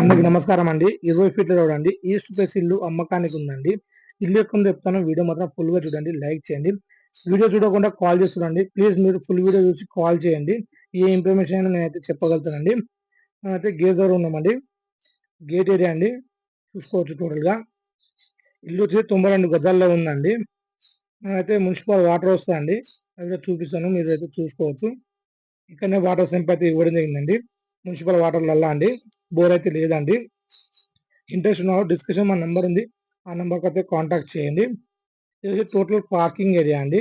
అందరికి నమస్కారం అండి. ఇరవై ఫీట్ల చూడండి ఈస్ట్ ఫేస్ ఇల్లు అమ్మకానికి ఉందండి. ఇల్లు ఎక్కువ చెప్తాను. వీడియో మాత్రం ఫుల్గా చూడండి. లైక్ చేయండి. వీడియో చూడకుండా కాల్ చేసి చూడండి. ప్లీజ్ మీరు ఫుల్ వీడియో చూసి కాల్ చేయండి. ఏ ఇన్ఫర్మేషన్ అయినా నేనైతే చెప్పగలుగుతానండి. మనమైతే గేట్ దగ్గర ఉన్నామండి. గేట్ ఏరియా అండి. చూసుకోవచ్చు టోటల్గా ఇల్లు వచ్చి తొంభై రెండు గజాల్లో ఉందండి. అయితే మున్సిపల్ వాటర్ వస్తుందండి. అది చూపిస్తాను. మీరు అయితే చూసుకోవచ్చు. ఇక్కడనే వాటర్ సెంప్ ఇవ్వడం జరిగిందండి. మున్సిపల్ వాటర్లల్లా అండి. బోర్ అయితే లేదండి. ఇంట్రెస్ట్ ఉన్న డిస్కషన్ మా నెంబర్ ఉంది. ఆ నెంబర్కి అయితే కాంటాక్ట్ చేయండి. ఇది టోటల్ పార్కింగ్ ఏరియా అండి.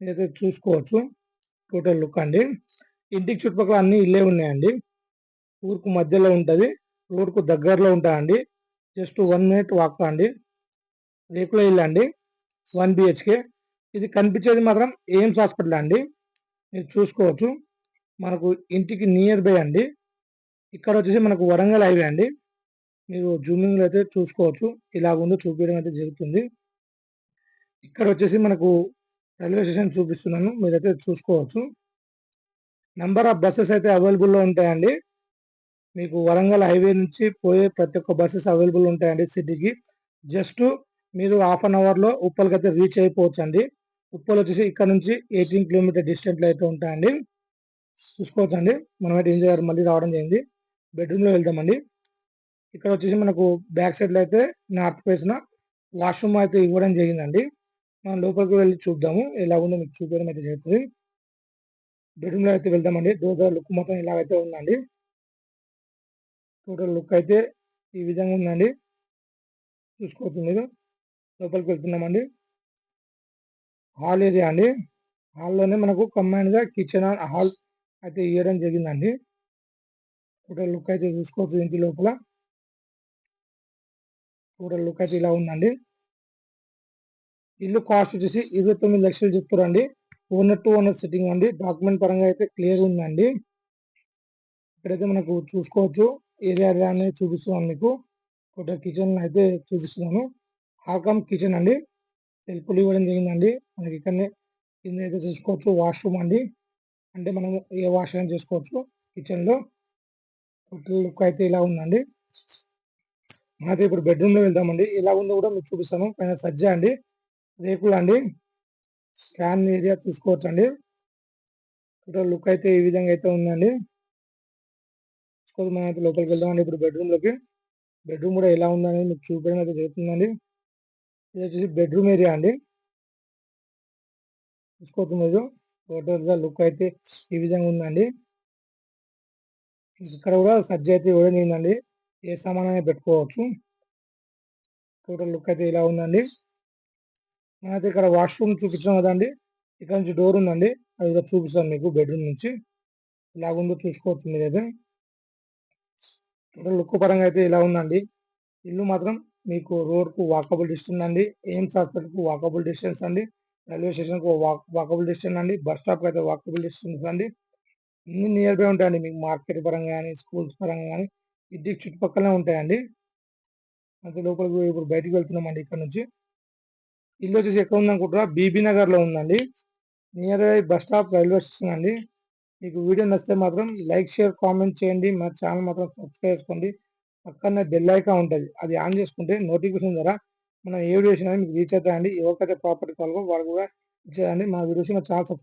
ఇదైతే చూసుకోవచ్చు. టోటల్ లుక్ అండి. ఇంటికి చుట్టుపక్కల అన్ని ఇల్లే ఉన్నాయండి. ఊరుకు మధ్యలో ఉంటుంది. రోడ్కు దగ్గరలో ఉంటాయండి. జస్ట్ వన్ మినిట్ వాక్ అండి. రేకుల ఇల్లు అండి వన్ బిహెచ్కే ఇది కనిపించేది మాత్రం ఎయిమ్స్ హాస్పిటల్ అండి. మీరు చూసుకోవచ్చు. మనకు ఇంటికి నియర్ బై అండి. ఇక్కడ వచ్చేసి మనకు వరంగల్ హైవే అండి. మీరు జూమింగ్ అయితే చూసుకోవచ్చు. ఇలాగుందో చూపించడం అయితే జరుగుతుంది. ఇక్కడ వచ్చేసి మనకు రైల్వే స్టేషన్ చూపిస్తున్నాను. మీరైతే చూసుకోవచ్చు. నెంబర్ ఆఫ్ బస్సెస్ అయితే అవైలబుల్లో ఉంటాయండి. మీకు వరంగల్ హైవే నుంచి పోయే ప్రతి ఒక్క బస్సెస్ అవైలబుల్ ఉంటాయండి సిటీకి. జస్ట్ మీరు హాఫ్ అన్ అవర్లో ఉప్పల్కి అయితే రీచ్ అయిపోవచ్చు అండి ఉప్పల్ వచ్చేసి ఇక్కడ నుంచి ఎయిటీన్ కిలోమీటర్ డిస్టెన్స్లో అయితే ఉంటాయండి. చూసుకోవచ్చు అండి మనమైతే ఇంజనీర్ మళ్ళీ రావడం జరిగింది. బెడ్రూమ్లో వెళ్దామండి. ఇక్కడ వచ్చేసి మనకు బ్యాక్ సైడ్లో అయితే నార్త్ ఫేస్న వాష్రూమ్ అయితే ఇవ్వడం జరిగిందండి. మనం లోపలికి వెళ్ళి చూద్దాము. ఎలా ఉందో మీకు చూపించడం అయితే జరుగుతుంది. బెడ్రూమ్లో అయితే వెళ్దామండి. డోర్ లుక్ మొత్తం ఇలాగైతే ఉందండి. టోటల్ లుక్ అయితే ఈ విధంగా ఉందండి. చూసుకోవచ్చు మీరు. లోపలికి వెళ్తున్నామండి. హాల్ ఏరియా అండి. హాల్లోనే మనకు కంబైన్గా కిచెన్ హాల్ అయితే ఇవ్వడం జరిగిందండి. టోటల్ లుక్ అయితే చూసుకోవచ్చు ఇంటి లోపల. టోటల్ లుక్ అయితే ఇలా ఉందండి. ఇల్లు కాస్ట్ వచ్చేసి ఇరవై తొమ్మిది లక్షలు చెప్తారండి ఓనర్ టు ఓనర్ సిట్టింగ్ అండి. డాక్యుమెంట్ పరంగా అయితే క్లియర్ ఉందండి. ఇక్కడైతే మనకు చూసుకోవచ్చు. ఏరియా అనేది చూపిస్తున్నాను మీకు. టోటల్ కిచెన్ అయితే చూపిస్తున్నాను. హాకమ్ కిచెన్ అండి. సెల్ఫ్లు ఇవ్వడం జరిగిందండి. మనకి ఇక్కడనే కింద అయితే చూసుకోవచ్చు వాష్రూమ్ అండి. అంటే మనం ఏ వాష్ అయినా చేసుకోవచ్చు కిచెన్లో లుక్ అయితే ఇలా ఉందండి. మనకి ఇప్పుడు బెడ్రూమ్లో వెళ్దామండి. ఇలా ఉందో కూడా మీకు చూపిస్తాను. పైన సజ్జ అండి. రేకులు అండి. ఫ్యాన్ ఏరియా చూసుకోవచ్చు అండి టోటల్ లుక్ అయితే ఈ విధంగా అయితే ఉందండి. మనం అయితే లోపలికి వెళ్దామండి ఇప్పుడు బెడ్రూమ్లోకి. బెడ్రూమ్ కూడా ఎలా ఉందనేది మీకు చూపించడం అయితే జరుగుతుందండి. ఇది వచ్చేసి బెడ్రూమ్ ఏరియా అండి. చూసుకోవచ్చు మీరు. టోటల్గా లుక్ అయితే ఈ విధంగా ఉందండి. ఇక్కడ కూడా సజ్జ అయితే ఇవ్వడం ఏ సామాన్ అయినా పెట్టుకోవచ్చు. టోటల్ లుక్ అయితే ఇలా ఉందండి. మనైతే ఇక్కడ వాష్రూమ్ చూపించాం కదండి. ఇక్కడ నుంచి డోర్ ఉందండి. అది కూడా చూపిస్తాను మీకు బెడ్రూమ్ నుంచి. ఇలాగుందో చూసుకోవచ్చు మీరైతే. టోటల్ లుక్ పరంగా అయితే ఇలా ఉందండి. ఇల్లు మాత్రం మీకు రోడ్కు వాకబుల్ డిస్టెన్స్ అండి. ఎయిమ్స్ హాస్పిటల్కు వాకబుల్ డిస్టెన్స్ అండి. రైల్వే స్టేషన్కు వాకబుల్ డిస్టెన్స్ అండి. బస్ స్టాప్కి అయితే వాకబుల్ డిస్టెన్స్ అండి. అన్ని నియర్ బై ఉంటాయండి. మీకు మార్కెట్ పరంగా కానీ స్కూల్స్ పరంగా కానీ ఇంటికి చుట్టుపక్కలనే ఉంటాయండి. అంతే లోపలికి ఇప్పుడు బయటికి వెళ్తున్నామండి ఇక్కడ నుంచి. ఇల్లు వచ్చేసి ఎక్కడ ఉందనుకుంటారా బీబీ నగర్లో ఉందండి. Nearby bus stop railway station అండి. మీకు వీడియో నచ్చితే మాత్రం లైక్ షేర్ కామెంట్ చేయండి. మా ఛానల్ మాత్రం సబ్స్క్రైబ్ చేసుకోండి. పక్కనే బెల్ ఐకాన్ ఉంటుంది. అది ఆన్ చేసుకుంటే నోటిఫికేషన్ ద్వారా మనం ఏ వీడియో మీకు రీచ్ అవుతాయండి. ఎవరికైతే ప్రాపర్టీ కావాలో వాళ్ళు కూడా ఇచ్చేదండి మా వీడియోస్ మా ఛానల్ సబ్స్క్రైబ్